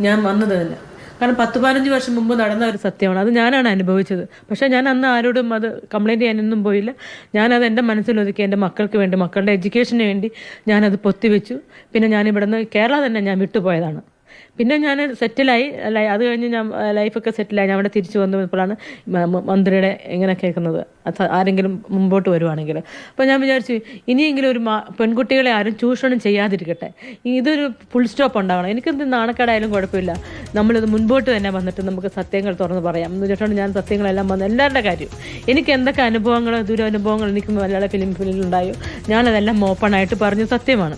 ഞാൻ വന്നത് തന്നെ. കാരണം പത്ത് പതിനഞ്ച് വർഷം മുമ്പ് നടന്ന ഒരു സത്യമാണ്. അത് ഞാനാണ് അനുഭവിച്ചത്. പക്ഷേ ഞാൻ അന്ന് ആരോടും അത് കംപ്ലൈന്റ് ചെയ്യാനൊന്നും പോയില്ല. ഞാനത് എന്റെ മനസ്സിലൊതുക്കി എന്റെ മക്കൾക്ക് വേണ്ടി മക്കളുടെ എഡ്യൂക്കേഷന് വേണ്ടി ഞാനത് പൊത്തിവെച്ചു. പിന്നെ ഞാൻ ഇവിടുന്ന് കേരള തന്നെ ഞാൻ വിട്ടുപോയതാണ്. പിന്നെ ഞാൻ സെറ്റിലായി അത് കഴിഞ്ഞ് ഞാൻ ലൈഫൊക്കെ സെറ്റിലായി ഞാൻ അവിടെ തിരിച്ചു വന്നു ഇപ്പോഴാണ് മ- മന്ത്രിയുടെ ഇങ്ങനെ കേൾക്കുന്നത്. ആരെങ്കിലും മുമ്പോട്ട് വരുവാണെങ്കിൽ. അപ്പോൾ ഞാൻ വിചാരിച്ചു ഇനിയെങ്കിലും ഒരു പെൺകുട്ടികളെ ആരും ചൂഷണം ചെയ്യാതിരിക്കട്ടെ. ഇതൊരു ഫുൾ സ്റ്റോപ്പ് ഉണ്ടാവണം. എനിക്കെന്ത് നാണക്കേടായാലും കുഴപ്പമില്ല. നമ്മളിത് മുൻപോട്ട് തന്നെ വന്നിട്ട് നമുക്ക് സത്യങ്ങൾ തുറന്ന് പറയാം. എന്ന് വെച്ചിട്ടാണ് ഞാൻ സത്യങ്ങളെല്ലാം വന്ന് എല്ലാവരുടെ കാര്യം. എനിക്ക് എന്തൊക്കെ അനുഭവങ്ങൾ ദുരനുഭവങ്ങൾ എനിക്ക് മലയാള ഫിലിം ഫിലിമിലുണ്ടായോ ഞാനതെല്ലാം ഓപ്പണായിട്ട് പറഞ്ഞു സത്യമാണ്.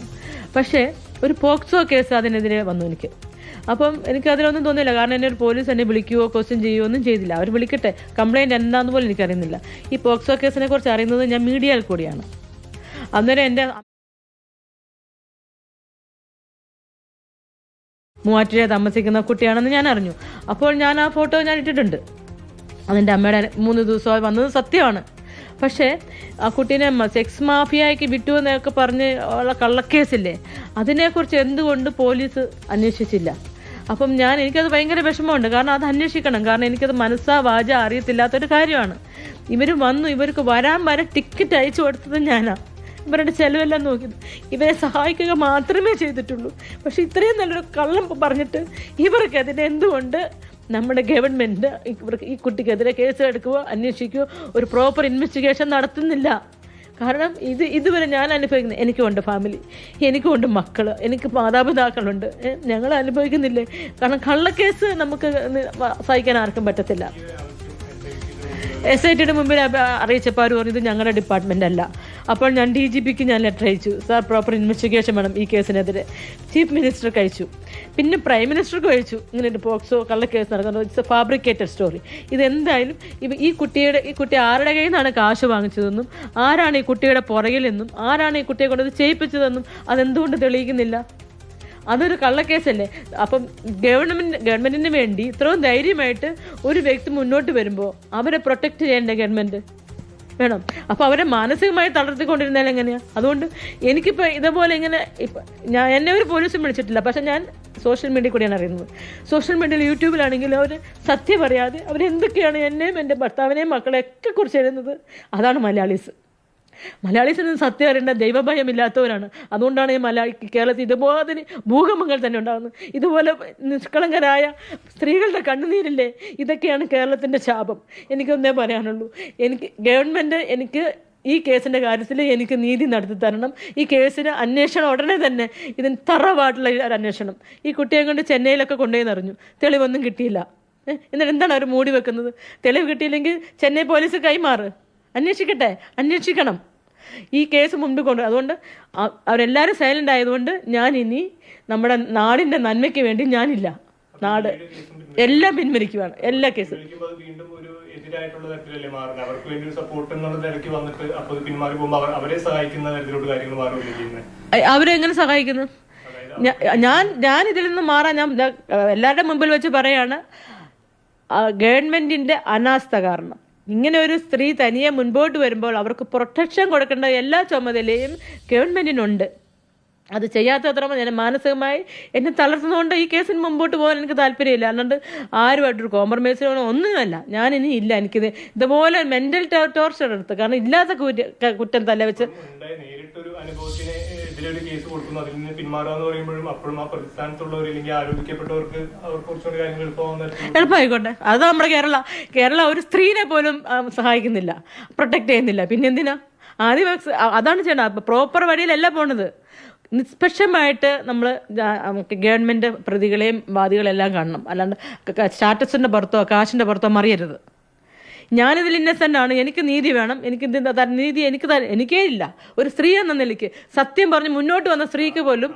പക്ഷേ ഒരു പോക്സോ കേസ് അതിനെതിരെ വന്നു എനിക്ക്. അപ്പം എനിക്ക് അതിലൊന്നും തോന്നിയില്ല. കാരണം എന്നെ ഒരു പോലീസ് എന്നെ വിളിക്കുകയോ ക്വസ്റ്റ്യൻ ചെയ്യുകയോ ഒന്നും ചെയ്തില്ല. അവർ വിളിക്കട്ടെ. കംപ്ലയിന്റ് എന്താന്ന് പോലും എനിക്കറിയുന്നില്ല. ഈ പോക്സോ കേസിനെ കുറിച്ച് അറിയുന്നത് ഞാൻ മീഡിയയിൽ കൂടിയാണ്. അന്നേരം എന്റെ മൂവാറ്റുപുഴ താമസിക്കുന്ന കുട്ടിയാണെന്ന് ഞാൻ അറിഞ്ഞു. അപ്പോൾ ഞാൻ ആ ഫോട്ടോ ഞാൻ ഇട്ടിട്ടുണ്ട്. അതെന്റെ അമ്മയുടെ മൂന്ന് ദിവസമായി വന്നത് സത്യമാണ്. പക്ഷേ ആ കുട്ടീനെ സെക്സ് മാഫിയായിക്ക് വിട്ടു എന്നൊക്കെ പറഞ്ഞ് ഉള്ള കള്ളക്കേസില്ലേ? അതിനെക്കുറിച്ച് എന്തുകൊണ്ട് പോലീസ് അന്വേഷിച്ചില്ല? അപ്പം ഞാൻ എനിക്കത് ഭയങ്കര വിഷമമുണ്ട്. കാരണം അത് അന്വേഷിക്കണം. കാരണം എനിക്കത് മനസ്സാ വാച അറിയത്തില്ലാത്തൊരു കാര്യമാണ്. ഇവർ വന്നു ഇവർക്ക് വരാൻ വരെ ടിക്കറ്റ് അയച്ചു കൊടുത്തത് ഞാനാണ് ഇവരുടെ ചെലവെല്ലാം നോക്കിയത് ഇവരെ സഹായിക്കുക മാത്രമേ ചെയ്തിട്ടുള്ളൂ. പക്ഷെ ഇത്രയും നല്ലൊരു കള്ളം പറഞ്ഞിട്ട് ഇവർക്ക് അതിന് എന്തുകൊണ്ട് നമ്മുടെ ഗവൺമെന്റ് ഇവർക്ക് ഈ കുട്ടിക്കെതിരെ കേസ് എടുക്കുകയോ അന്വേഷിക്കുകയോ ഒരു പ്രോപ്പർ ഇൻവെസ്റ്റിഗേഷൻ നടത്തുന്നില്ല? കാരണം ഇത് ഇതുവരെ ഞാൻ അനുഭവിക്കുന്നത് എനിക്കുണ്ട് ഫാമിലി എനിക്കുണ്ട് മക്കൾ എനിക്ക് മാതാപിതാക്കളുണ്ട്. ഞങ്ങൾ അനുഭവിക്കുന്നില്ലേ? കാരണം കള്ളക്കേസ് നമുക്ക് സഹിക്കാൻ ആർക്കും പറ്റത്തില്ല. എസ് ഐ ടിയുടെ മുമ്പിൽ അറിയിച്ചപ്പോൾ അവർ പറഞ്ഞത് ഞങ്ങളുടെ ഡിപ്പാർട്ട്മെന്റ് അല്ല. അപ്പോൾ ഞാൻ ഡി ജി പിക്ക് ഞാൻ ലെറ്റർ അയച്ചു. സാർ പ്രോപ്പർ ഇൻവെസ്റ്റിഗേഷൻ വേണം ഈ കേസിനെതിരെ. ചീഫ് മിനിസ്റ്റർക്ക് അയച്ചു. പിന്നെ പ്രൈം മിനിസ്റ്റർക്ക് അയച്ചു. ഇങ്ങനെ ഒരു പോക്സോ കള്ളക്കേസ് നടക്കുന്നത്. ഇറ്റ്സ് എ ഫാബ്രിക്കേറ്റഡ് സ്റ്റോറി ഇതെന്തായാലും ഇവ ഈ കുട്ടിയുടെ ഈ കുട്ടി ആരുടെ കയ്യിൽ നിന്നാണ് കാശ് വാങ്ങിച്ചതെന്നും ആരാണ് ഈ കുട്ടിയുടെ പുറകിലെന്നും ആരാണ് ഈ കുട്ടിയെ കൊണ്ടത് ചെയ്യിപ്പിച്ചതെന്നും അതെന്തുകൊണ്ട് തെളിയിക്കുന്നില്ല? അതൊരു കള്ളക്കേസല്ലേ അപ്പം ഗവൺമെന്റ് ഗവൺമെന്റിന് വേണ്ടി ഇത്രയും ധൈര്യമായിട്ട് ഒരു വ്യക്തി മുന്നോട്ട് വരുമ്പോൾ അവരെ പ്രൊട്ടക്റ്റ് ചെയ്യേണ്ടേ ഗവൺമെന്റ് വേണം. അപ്പോൾ അവരെ മാനസികമായി തളർത്തിക്കൊണ്ടിരുന്നാൽ എങ്ങനെയാണ് അതുകൊണ്ട് എനിക്കിപ്പോൾ ഇതേപോലെ ഇങ്ങനെ ഇപ്പം ഞാൻ എന്നെ ഒരു പോലീസും വിളിച്ചിട്ടില്ല. പക്ഷേ ഞാൻ സോഷ്യൽ മീഡിയ കൂടിയാണ് അറിയുന്നത്. സോഷ്യൽ മീഡിയയിൽ യൂട്യൂബിലാണെങ്കിൽ അവർ സത്യം പറയാതെ അവരെന്തൊക്കെയാണ് എന്നെയും എന്റെ ഭർത്താവിനെയും മക്കളെയൊക്കെ കുറിച്ച് എഴുതുന്നത്? അതാണ് മലയാളീസ്. മലയാളീസിന് സത്യം അറിയേണ്ട ദൈവഭയമില്ലാത്തവരാണ്. അതുകൊണ്ടാണ് ഈ മലയാളി കേരളത്തിൽ ഇതുപോലെ ഭൂകമ്പങ്ങൾ തന്നെ ഉണ്ടാകുന്നത്. ഇതുപോലെ നിഷ്കളങ്കരായ സ്ത്രീകളുടെ കണ്ണുനീരില്ലേ? ഇതൊക്കെയാണ് കേരളത്തിന്റെ ശാപം. എനിക്കൊന്നേ പറയാനുള്ളൂ. എനിക്ക് ഗവൺമെന്റ് എനിക്ക് ഈ കേസിന്റെ കാര്യത്തിൽ എനിക്ക് നീതി നടത്തി തരണം. ഈ കേസിന് അന്വേഷണം ഉടനെ തന്നെ ഇതിന് തറവായിട്ടുള്ള ഒരു അന്വേഷണം. ഈ കുട്ടിയെ കൊണ്ട് ചെന്നൈയിലൊക്കെ കൊണ്ടുപോയി നിറഞ്ഞു തെളിവൊന്നും കിട്ടിയില്ല. എന്നിട്ട് എന്താണ് അവർ മൂടി വെക്കുന്നത്? തെളിവ് കിട്ടിയില്ലെങ്കിൽ ചെന്നൈ പോലീസ് കൈമാറ്. അന്വേഷിക്കട്ടെ? അന്വേഷിക്കണം. ഈ കേസ് മുൻപിൽ കൊണ്ട് അതുകൊണ്ട് അവരെല്ലാവരും സൈലന്റ് ആയതുകൊണ്ട് ഞാൻ ഇനി നമ്മുടെ നാടിന്റെ നന്മയ്ക്ക് വേണ്ടി ഞാനില്ല. നാട് എല്ലാം പിൻവലിക്കുവാണ്. എല്ലാ കേസും. അവരെങ്ങനെ സഹായിക്കുന്ന? ഞാൻ ഞാൻ ഇതിൽ നിന്ന് മാറാൻ ഞാൻ എല്ലാവരുടെ മുമ്പിൽ വെച്ച് പറയാണ് ഗവൺമെന്റിന്റെ അനാസ്ഥ കാരണം. ഇങ്ങനെ ഒരു സ്ത്രീ തനിയെ മുൻപോട്ട് വരുമ്പോൾ അവർക്ക് പ്രൊട്ടക്ഷൻ കൊടുക്കേണ്ട എല്ലാ ചുമതലയും ഗവൺമെന്റിനുണ്ട് അത് ചെയ്യാത്തത്ര ഞാൻ മാനസികമായി എന്നെ തളർത്തുന്നതുകൊണ്ട് ഈ കേസിന് മുമ്പോട്ട് പോകാൻ എനിക്ക് താല്പര്യമില്ല. അല്ലാണ്ട് ആരുമായിട്ടൊരു കോംപ്രമൈസിനോ ഒന്നുമല്ല. ഞാൻ ഇനി ഇല്ല. എനിക്കിത് ഇതുപോലെ മെന്റൽ ടോർച്ചർ എടുത്ത്. കാരണം ഇല്ലാത്ത കുറ്റ- കുറ്റം തല ഒരു കേസ് കൊടുക്കുന്നു. അതിൽ നിന്ന് പിന്മാറുക എന്ന് പറയുമ്പോഴും അപ്പോഴും ആ പ്രതിസ്ഥാനത്തുള്ളവർ അല്ലെങ്കിൽ ആരോപിക്കപ്പെട്ടവർക്ക് അവർക്ക് കുറച്ചുകൂടി കാര്യങ്ങൾ എളുപ്പമാകുന്ന എളുപ്പമായിക്കോട്ടെ. അത് നമ്മുടെ കേരള കേരള ഒരു സ്ത്രീനെ പോലും സഹായിക്കുന്നില്ല. പ്രൊട്ടക്ട് ചെയ്യുന്നില്ല. പിന്നെ എന്തിനാ? ആദ്യം അതാണ് ചെയ്യേണ്ടത്. പ്രോപ്പർ വഴിയിലല്ല പോണത്. നിഷ്പക്ഷമായിട്ട് നമ്മൾ ഗവൺമെന്റ് പ്രതികളെയും വാദികളെല്ലാം കാണണം. അല്ലാണ്ട് സ്റ്റാറ്റസിന്റെ പുറത്തോ കാശിന്റെ പുറത്തോ മറിയരുത്. ഞാനിതിൽ ഇന്നസെന്റ് ആണ് എനിക്ക് നീതി വേണം എനിക്ക് നീതി എനിക്ക് എനിക്കേ ഇല്ല. ഒരു സ്ത്രീ എന്ന നിലയ്ക്ക് സത്യം പറഞ്ഞ് മുന്നോട്ട് വന്ന സ്ത്രീക്ക് പോലും